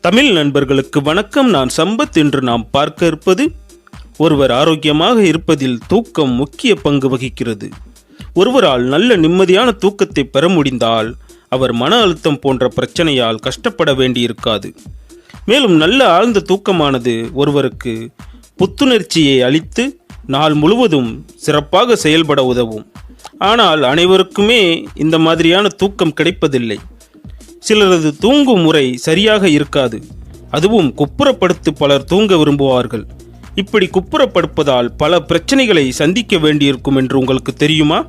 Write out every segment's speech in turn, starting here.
தமிழ் நண்பர்களுக்கு வணக்கம். நான் சம்பத். என்று நாம் பார்க்க இருப்பது ஒருவர் ஆரோக்கியமாக இருப்பதில் தூக்கம் முக்கிய பங்கு வகிக்கிறது. ஒருவரால் நல்ல நிம்மதியான தூக்கத்தை பெற முடிந்தால் அவர் மன அழுத்தம் போன்ற பிரச்சனையால் கஷ்டப்பட வேண்டியிருக்காது. மேலும் நல்ல ஆழ்ந்த தூக்கமானது ஒருவருக்கு புத்துணர்ச்சியை அளித்து நாள் முழுவதும் சிறப்பாக செயல்பட உதவும். ஆனால் அனைவருக்குமே இந்த மாதிரியான தூக்கம் கிடைப்பதில்லை. சிலரது தூங்கும் முறை சரியாக இருக்காது. அதுவும் குப்புறப்படுத்து பலர் தூங்க விரும்புவார்கள். இப்படி குப்புறப்படுப்பதால் பல பிரச்சனைகளை சந்திக்க வேண்டியிருக்கும் என்று உங்களுக்கு தெரியுமா?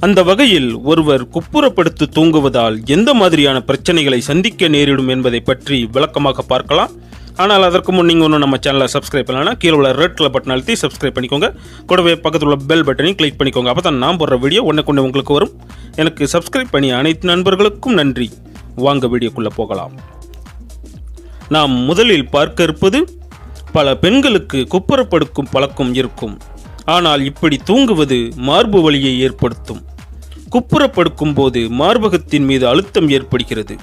அந்த வகையில் ஒருவர் குப்புறப்படுத்து தூங்குவதால் எந்த மாதிரியான பிரச்சனைகளை சந்திக்க நேரிடும் என்பதை பற்றி விளக்கமாக பார்க்கலாம். ஆனால் அதற்கு முன் நீங்கள் ஒன்றும் நம்ம சேனலை சப்ஸ்கிரைப் பண்ணலாம் கீழே உள்ள ரெட் கலர் பட்டன் அழுத்தி சப்ஸ்கிரைப் பண்ணிக்கோங்க. கூடவே பக்கத்தில் உள்ள பெல் பட்டனையும் கிளிக் பண்ணிக்கோங்க. அப்போ தான் நான் போடுற வீடியோ ஒன்று கொண்டு உங்களுக்கு வரும். எனக்கு சப்ஸ்கிரைப் பண்ணி அனைத்து நண்பர்களுக்கும் நன்றி. வாங்க வீடியோக்குள்ளே போகலாம். நாம் முதலில் பார்க்க இருப்பது பல பெண்களுக்கு குப்புறப்படுக்கும் பழக்கம் இருக்கும். ஆனால் இப்படி தூங்குவது மார்பு வலியை ஏற்படுத்தும். குப்புறப்படுக்கும் போது மார்பகத்தின் மீது அழுத்தம் ஏற்படுகிறது.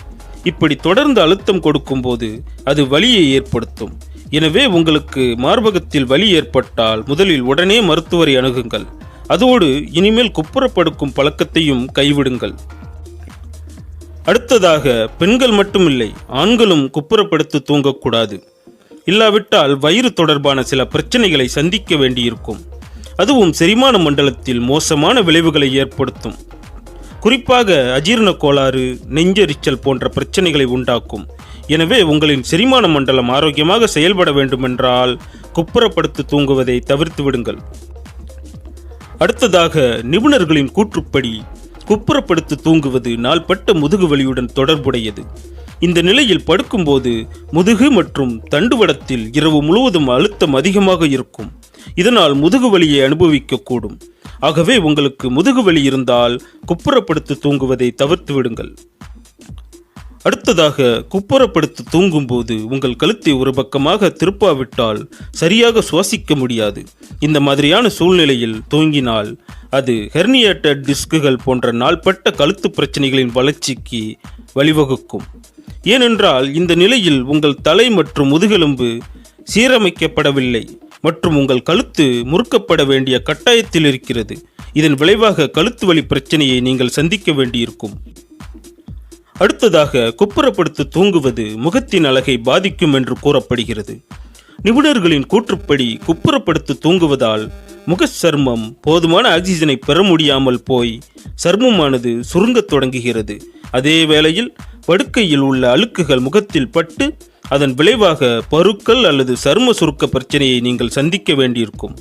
இப்படி தொடர்ந்து அழுத்தம் கொடுக்கும்போது அது வலியை ஏற்படுத்தும். எனவே உங்களுக்கு மார்பகத்தில் வலி ஏற்பட்டால் முதலில் உடனே மருத்துவரை அணுகுங்கள். அதோடு இனிமேல் குப்புறப்படுக்கும் பழக்கத்தையும் கைவிடுங்கள். அடுத்ததாக பெண்கள் மட்டுமில்லை ஆண்களும் குப்புறப்படுத்து தூங்கக்கூடாது. இல்லாவிட்டால் வயிறு தொடர்பான சில பிரச்சனைகளை சந்திக்க வேண்டியிருக்கும். அதுவும் செரிமான மண்டலத்தில் மோசமான விளைவுகளை ஏற்படுத்தும். குறிப்பாக அஜீரண கோளாறு நெஞ்செரிச்சல் போன்ற பிரச்சனைகளை உண்டாக்கும். எனவே உங்களின் செரிமான மண்டலம் ஆரோக்கியமாக செயல்பட வேண்டுமென்றால் குப்புறப்படுத்து தூங்குவதை தவிர்த்து விடுங்கள். அடுத்ததாக நிபுணர்களின் கூற்றுப்படி குப்புறப்படுத்து தூங்குவது நாள்பட்ட முதுகு வலியுடன் தொடர்புடையது. இந்த நிலையில் படுக்கும்போது முதுகு மற்றும் தண்டுவடத்தில் இரவு முழுவதும் அழுத்தம் அதிகமாக இருக்கும். இதனால் முதுகு வலியை அனுபவிக்கக்கூடும். ஆகவே உங்களுக்கு முதுகு வலி இருந்தால் குப்புறப்படுத்து தூங்குவதை தவிர்த்து விடுங்கள். அடுத்ததாக குப்புறப்படுத்து தூங்கும்போது உங்கள் கழுத்தை ஒரு பக்கமாக திருப்பாவிட்டால் சரியாக சுவாசிக்க முடியாது. இந்த மாதிரியான சூழ்நிலையில் தூங்கினால் அது ஹெர்னியேட்டட் டிஸ்குகள் போன்ற நாள்பட்ட கழுத்து பிரச்சனைகளின் வளர்ச்சிக்கு வழிவகுக்கும். ஏனென்றால் இந்த நிலையில் உங்கள் தலை மற்றும் முதுகெலும்பு சீரமைக்கப்படவில்லை. மற்றும் உங்கள் கழுத்து முறுக்கப்பட வேண்டிய கட்டாயத்தில் இருக்கிறது. இதன் விளைவாக கழுத்து வலி பிரச்சனையை நீங்கள் சந்திக்க வேண்டியிருக்கும். அடுத்ததாக குப்புறப்படுத்து தூங்குவது முகத்தின் அழகை பாதிக்கும் என்று கூறப்படுகிறது. நிபுணர்களின் கூற்றுப்படி குப்புறப்படுத்து தூங்குவதால் முக சர்மம் போதுமான ஆக்சிஜனை பெற முடியாமல் போய் சர்மமானது சுருங்கத் தொடங்குகிறது. அதே வேளையில் படுக்கையில் உள்ள அழுக்குகள் முகத்தில் பட்டு அதன் விளைவாக பருக்கள் அல்லது சரும சுருக்க பிரச்சனையை நீங்கள் சந்திக்க வேண்டியிருக்கும்.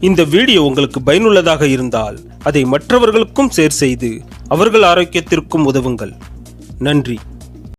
இந்த வீடியோ உங்களுக்கு பயனுள்ளதாக இருந்தால் அதை மற்றவர்களுக்கும் ஷேர் செய்து அவர்கள் ஆரோக்கியத்திற்கும் உதவுங்கள். நன்றி.